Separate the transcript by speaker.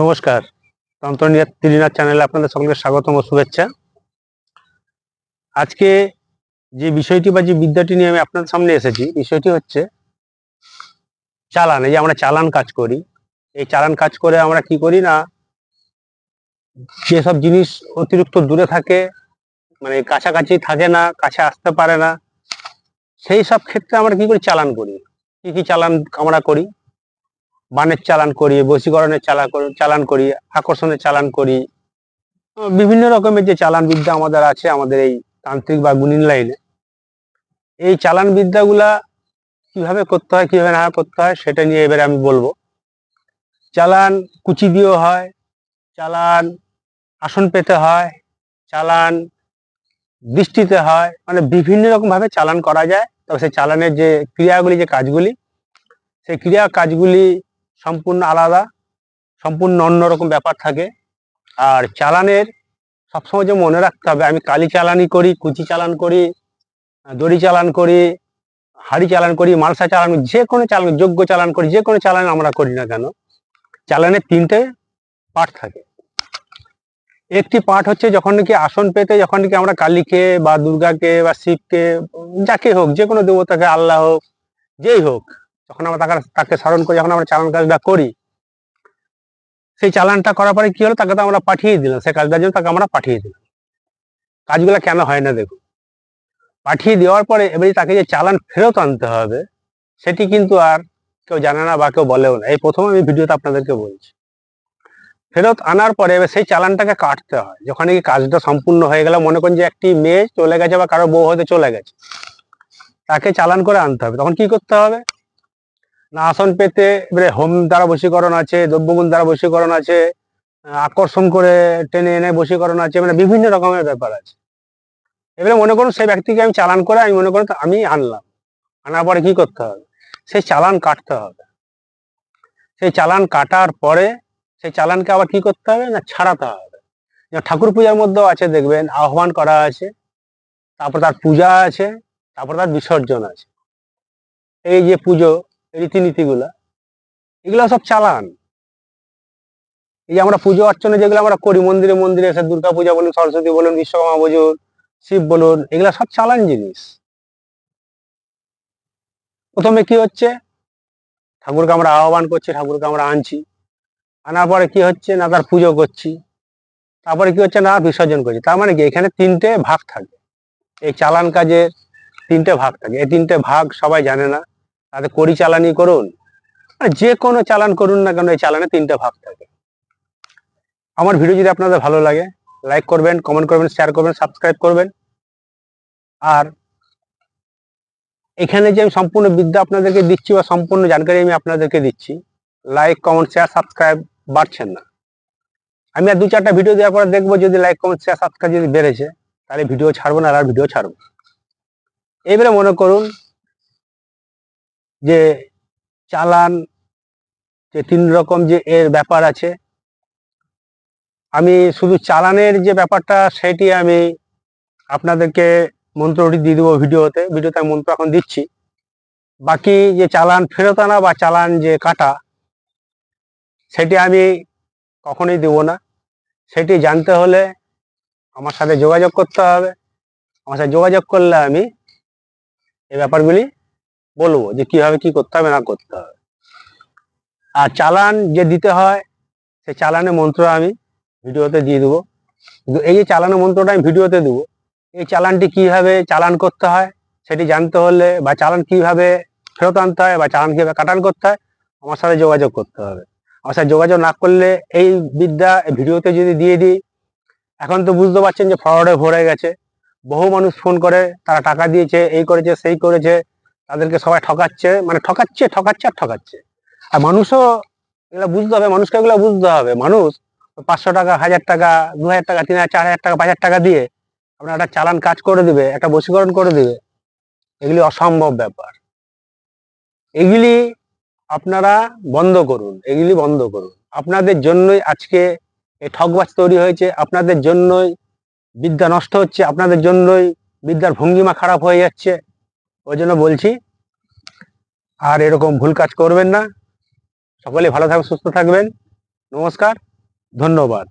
Speaker 1: নমস্কার। তন্ত্রনিয়া ত্রিনাথ চ্যানেলে আপনাদের সকলকে স্বাগতম ও শুভেচ্ছা। আজকে যে বিষয়টি বা যে বিদ্যাটি নিয়ে আমি আপনাদের সামনে এসেছি, বিষয়টি হচ্ছে চালান। এই যে আমরা চালান কাজ করি, এই চালান কাজ করে আমরা কি করি না, যেসব জিনিস অতিরিক্ত দূরে থাকে মানে কাছাকাছি থাকে না, কাছে আসতে পারে না, সেই সব ক্ষেত্রে আমরা কি করি? চালান করি। কি কি চালান আমরা করি? বানের চালান করি, বশীকরণের চালান করি চালান করি, আকর্ষণের চালান করি। বিভিন্ন রকমের যে চালান বিদ্যা আমাদের আছে, আমাদের এই তান্ত্রিক বা গুণিন লাইনে। এই চালান বিদ্যাগুলা কীভাবে করতে হয়, কীভাবে না করতে হয়, সেটা নিয়ে এবারে আমি বলব। চালান কুচি দিয়েও হয়, চালান আসন পেতে হয়, চালান দৃষ্টিতে হয় মানে বিভিন্ন রকম ভাবে চালান করা যায়। তবে সেই চালানের যে ক্রিয়াগুলি, যে কাজগুলি, সেই ক্রিয়া কাজগুলি সম্পূর্ণ আলাদা, সম্পূর্ণ অন্যরকম ব্যাপার থাকে। আর চালানের, সবসময় যে মনে রাখতে হবে, আমি কালি চালানি করি, কুচি চালান করি, দড়ি চালান করি, হাড়ি চালান করি, মালসা চালান যে কোনো চালান, যোগ্য চালান করি, যে কোনো চালান আমরা করি না কেন, চালানের তিনটে পার্ট থাকে। একটি পার্ট হচ্ছে যখন নাকি আসন পেতে, যখন নাকি আমরা কালীকে বা দুর্গাকে বা শিবকে, যাকে হোক, যে কোনো দেবতাকে, আল্লাহ হোক, যেই হোক যখন আমরা তাকে তাকে স্মরণ করি, যখন আমরা চালান কাজটা করি, সেই চালানটা করার পরে কি হলো? তাকে তো আমরা পাঠিয়ে দিলাম। সেই কাজটার জন্য তাকে আমরা পাঠিয়ে দিলাম। কাজগুলো কেন হয় না দেখুন। পাঠিয়ে দেওয়ার পরে এবারে তাকে যে চালান ফেরত আনতে হবে, সেটি কিন্তু আর কেউ জানে না বা কেউ বলেও না। এই প্রথম আমি ভিডিওতে আপনাদেরকে বলছি। ফেরত আনার পরে এবার সেই চালানটাকে কাটতে হয়। যখন এই কাজটা সম্পূর্ণ হয়ে গেল, মনে করেন যে একটি মেয়ে চলে গেছে বা কারও বউ হতে চলে গেছে, তাকে চালান করে আনতে হবে। তখন কি করতে হবে? না, আসন পেতে এবারে হোম দ্বারা বশীকরণ আছে, দ্রব্যগুণ দ্বারা বশীকরণ আছে আকর্ষণ করে টেনে এনে বশীকরণ আছে মানে বিভিন্ন রকমের ব্যাপার আছে। এবারে মনে করুন সেই ব্যক্তিকে আমি চালান করে আমি মনে করুন আমি আনলাম। আনার পরে কি করতে হবে? সেই চালান কাটতে হবে। সেই চালান কাটার পরে সেই চালানকে আবার কি করতে হবে? না, ছাড়াতে হবে। ঠাকুর পূজার মধ্যেও আছে, দেখবেন আহ্বান করা আছে, তারপর তার পূজা আছে, তারপর তার বিসর্জন আছে। এই যে পুজো রীতিনীতিগুলা, এগুলো সব চালান। এই যে আমরা পুজো অর্চনা যেগুলো আমরা করি, মন্দিরে মন্দিরে এসে দুর্গা পূজা বলুন, সরস্বতী বলুন, বিশ্বকর্মা বলুন শিব বলুন, এগুলা সব চালান জিনিস। প্রথমে কি হচ্ছে? ঠাকুরকে আমরা আহ্বান করছি, ঠাকুরকে আমরা আনছি। আনার পরে কি হচ্ছে? না, তার পুজো করছি। তারপরে কি হচ্ছে? না, বিসর্জন করছি। তার মানে কি? এখানে তিনটে ভাগ থাকে। এই চালান কাজে তিনটে ভাগ থাকে। এই তিনটে ভাগ সবাই জানে না। তাতে করি চালানি করুন। যে কোনো চালান করুন না কেন, এই চালানে তিনটে ভাগ থাকে। আমার ভিডিও যদি আপনাদের ভালো লাগে, লাইক করবেন কমেন্ট করবেন শেয়ার করবেন সাবস্ক্রাইব করবেন। আর এখানে যে আমি সম্পূর্ণ বিদ্যা আপনাদেরকে দিচ্ছি বা সম্পূর্ণ জানকারি আমি আপনাদেরকে দিচ্ছি লাইক কমেন্ট শেয়ার সাবস্ক্রাইব বাড়ছেন না। আমি আর দু চারটা ভিডিও দেওয়ার পরে দেখব যদি লাইক কমেন্ট শেয়ার সাবস্ক্রাইব যদি বেড়েছে, তাহলে ভিডিও ছাড়বো না আর ভিডিও ছাড়বো এবারে মনে করুন যে চালান, যে তিন রকম যে এর ব্যাপার আছে। আমি শুধু চালানের যে ব্যাপারটা, সেটি আমি আপনাদেরকে মন্ত্রটি দিয়ে দেবো ভিডিওতে। ভিডিওতে আমি মন্ত্র এখন দিচ্ছি। বাকি যে চালান ফেরত আনা বা চালান যে কাটা, সেটি আমি কখনোই দেব না। সেটি জানতে হলে আমার সাথে যোগাযোগ করতে হবে। আমার সাথে যোগাযোগ করলে আমি এই ব্যাপারগুলি বলব যে কীভাবে কি করতে হবে না করতে হবে। আর চালান যে দিতে হয় সেই চালানের মন্ত্র আমি ভিডিওতে দিয়ে দেবো। কিন্তু এই যে চালানের মন্ত্রটা আমি ভিডিওতে দেবো, এই চালানটি কীভাবে চালান করতে হয়, সেটি জানতে হলে বা চালান কীভাবে ফেরত আনতে হয় বা চালান কীভাবে কাটান করতে হয়, আমার সাথে যোগাযোগ করতে হবে। আমার সাথে যোগাযোগ না করলে এই বিদ্যা ভিডিওতে যদি দিয়ে দিই, এখন তো বুঝতে পারছেন যে ফরওয়ার্ডে ভরে গেছে। বহু মানুষ ফোন করে, তারা টাকা দিয়েছে, এই করেছে, সেই করেছে তাদেরকে সবাই ঠকাচ্ছে মানে ঠকাচ্ছে ঠকাচ্ছে আর ঠকাচ্ছে। আর মানুষও এগুলো বুঝতে হবে, মানুষকে এগুলো বুঝতে হবে। মানুষ পাঁচশো টাকা, হাজার টাকা, দু হাজার টাকা, তিন হাজার, চার হাজার টাকা, পাঁচ হাজার টাকা দিয়ে আপনার একটা চালান কাজ করে দিবে, একটা বশীকরণ করে দিবে। এগুলি অসম্ভব ব্যাপার। এগুলি আপনারা বন্ধ করুন, এগুলি বন্ধ করুন। আপনাদের জন্যই আজকে এই ঠকবাজ তৈরি হয়েছে, আপনাদের জন্যই বিদ্যা নষ্ট হচ্ছে, আপনাদের জন্যই বিদ্যার ভঙ্গিমা খারাপ হয়ে যাচ্ছে। ওই জন্য বলছি, আর এরকম ভুল কাজ করবেন না। সকলে ভালো থাকবেন সুস্থ থাকবেন। নমস্কার, ধন্যবাদ।